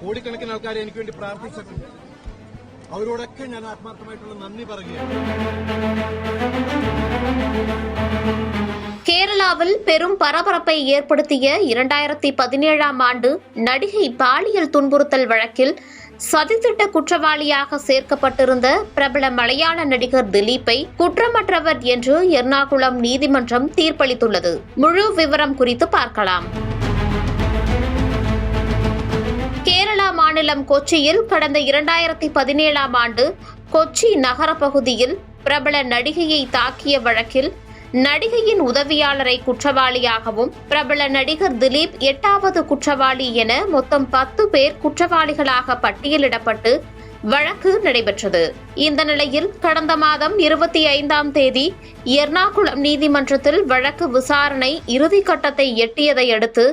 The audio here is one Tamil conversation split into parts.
കോടിക്കണക്കിന് ആൾക്കാർ എനിക്ക് വേണ്ടി പ്രാർത്ഥിച്ചിട്ടുണ്ട് അവരോടൊക്കെ ഞാൻ ആത്മാർത്ഥമായിട്ടുള്ള നന്ദി പറയുകയാണ് கேரளாவில் பெரும் பரபரப்பை ஏற்படுத்திய இரண்டாயிரத்தி பதினேழாம் ஆண்டு நடிகை பாலியல் துன்புறுத்தல் வழக்கில் சதித்திட்ட குற்றவாளியாக சேர்க்கப்பட்டிருந்த பிரபல மலையாள நடிகர் திலீப்பை குற்றமற்றவர் என்று எர்ணாகுளம் நீதிமன்றம் தீர்ப்பளித்துள்ளது முழு விவரம் குறித்து பார்க்கலாம் மாநிலம் கொச்சியில் கடந்த இரண்டாயிரத்தி பதினேழாம் ஆண்டு கொச்சி நகர பகுதியில் பிரபல நடிகையை தாக்கிய வழக்கில் நடிகையின் உதவியாளரை குற்றவாளியாகவும் பிரபல நடிகர் திலீப் எட்டாவது குற்றவாளி என மொத்தம் பத்து பேர் குற்றவாளிகளாக பட்டியலிடப்பட்டு வழக்கு நடைபெற்றது. இந்த நிலையில் கடந்த மாதம் இருபத்தி ஐந்தாம் தேதி எர்ணாகுளம் நீதிமன்றத்தில் வழக்கு விசாரணை இறுதிக்கட்டத்தை எட்டியதை அடுத்து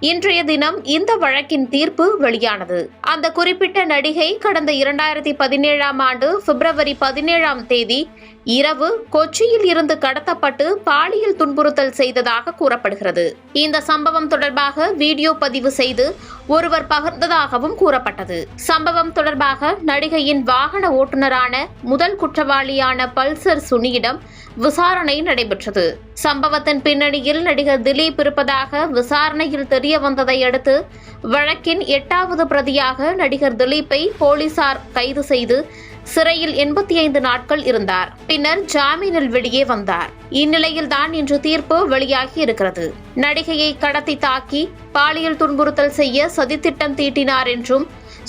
இன்றைய தினம் இந்த வழக்கின் தீர்ப்பு வெளியானது. அந்த குறிப்பிட்ட நடிகை கடந்த இரண்டாயிரத்தி பதினேழாம் ஆண்டு பிப்ரவரி பதினேழாம் தேதி இரவு கொச்சியில் இருந்து கடத்தப்பட்டு பாலியல் துன்புறுத்தல் செய்ததாக கூறப்படுகிறது. இந்த சம்பவம் தொடர்பாக வீடியோ பதிவு செய்து ஒருவர் பகிர்ந்ததாகவும் கூறப்பட்டது. சம்பவம் தொடர்பாக நடிகையின் வாகன ஓட்டுநரான முதல் குற்றவாளியான பல்சர் சுனியிடம் விசாரணை நடைபெற்றது. சம்பவத்தின் பின்னணியில் நடிகர் திலீப் இருப்பதாக விசாரணையில் தெரிய வந்ததை அடுத்து வழக்கின் எட்டாவது பிரதியாக நடிகர் திலீப்பை போலீசார் கைது செய்து சிறையில் எண்பத்தி ஐந்து நாட்கள் இருந்தார். பின்னர் ஜாமீனில் வெளியே வந்தார். இந்நிலையில்தான் இன்று தீர்ப்பு வெளியாகி இருக்கிறது. நடிகையை கடத்தி தாக்கி பாலியல் துன்புறுத்தல் செய்ய சதித்திட்டம் தீட்டினார் என்றும்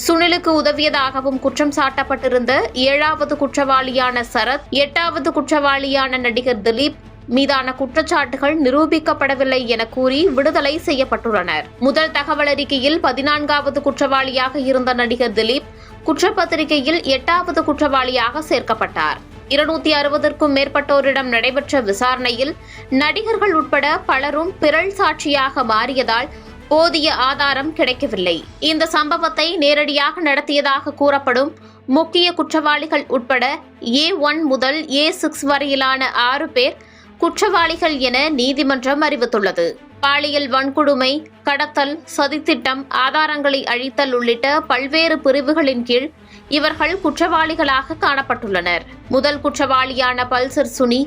சுனிலுக்கு உதவியதாகவும் குற்றம் சாட்டப்பட்டிருந்த ஏழாவது குற்றவாளியான சரத் எட்டாவது குற்றவாளியான நடிகர் திலீப் மீதான குற்றச்சாட்டுகள் நிரூபிக்கப்படவில்லை என கூறி விடுதலை செய்யப்பட்டுள்ளனர். முதல் தகவல் அறிக்கையில் பதினான்காவது குற்றவாளியாக இருந்த நடிகர் திலீப் குற்றப்பத்திரிகையில் எட்டாவது குற்றவாளியாக சேர்க்கப்பட்டார். இருநூத்தி அறுபதற்கும் மேற்பட்டோரிடம் நடைபெற்ற விசாரணையில் நடிகர்கள் உட்பட பலரும் பிறல் சாட்சியாக மாறியதால் போதிய ஆதாரம் கிடைக்கவில்லை. இந்த சம்பவத்தை நேரடியாக நடத்தியதாக கூறப்படும் முக்கிய குற்றவாளிகள் உட்பட ஏ ஒன் முதல் ஏ சிக்ஸ் வரையிலான ஆறு பேர் குற்றவாளிகள் என நீதிமன்றம் அறிவித்துள்ளது. பாலியல் வன்கொடுமை கடத்தல் சதித்திட்டம் ஆதாரங்களை அழித்தல் உள்ளிட்ட பல்வேறு பிரிவுகளின் கீழ் இவர்கள் குற்றவாளிகளாக காணப்பட்டுள்ளனர். முதல் குற்றவாளியான பல்சர் சுனி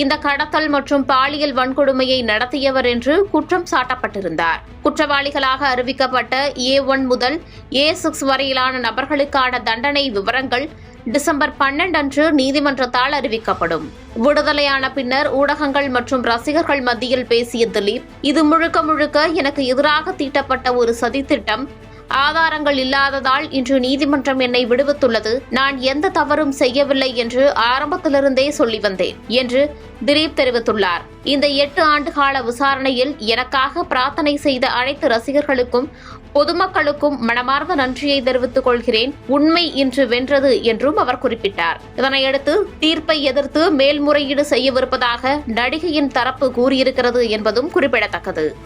இந்த கடத்தல் மற்றும் பாலியல் வன்கொடுமையை நடத்தியவர் என்று குற்றம் சாட்டப்பட்டிருந்தார். குற்றவாளிகளாக அறிவிக்கப்பட்ட ஏ ஒன் முதல் ஏ சிக்ஸ் வரையிலான நபர்களுக்கான தண்டனை விவரங்கள் டிசம்பர் பன்னெண்டு அன்று நீதிமன்றத்தால் அறிவிக்கப்படும். விடுதலையான பின்னர் ஊடகங்கள் மற்றும் ரசிகர்கள் மத்தியில் பேசிய திலீப் இது முழுக்க முழுக்க எனக்கு எதிராக தீட்டப்பட்ட ஒரு சதித்திட்டம். ஆதாரங்கள் இல்லாததால் இன்று நீதிமன்றம் என்னை விடுவித்துள்ளது. நான் எந்த தவறும் செய்யவில்லை என்று ஆரம்பத்திலிருந்தே சொல்லி வந்தேன் என்று திலீப் தெரிவித்துள்ளார். இந்த எட்டு ஆண்டுகால விசாரணையில் எனக்காக பிரார்த்தனை செய்த அனைத்து ரசிகர்களுக்கும் பொதுமக்களுக்கும் மனமார்ந்த நன்றியை தெரிவித்துக் கொள்கிறேன். உண்மை இன்று வென்றது என்றும் அவர் குறிப்பிட்டார். இதனையடுத்து தீர்ப்பை எதிர்த்து மேல்முறையீடு செய்யவிருப்பதாக நடிகையின் தரப்பு கூறியிருக்கிறது என்பதும் குறிப்பிடத்தக்கது.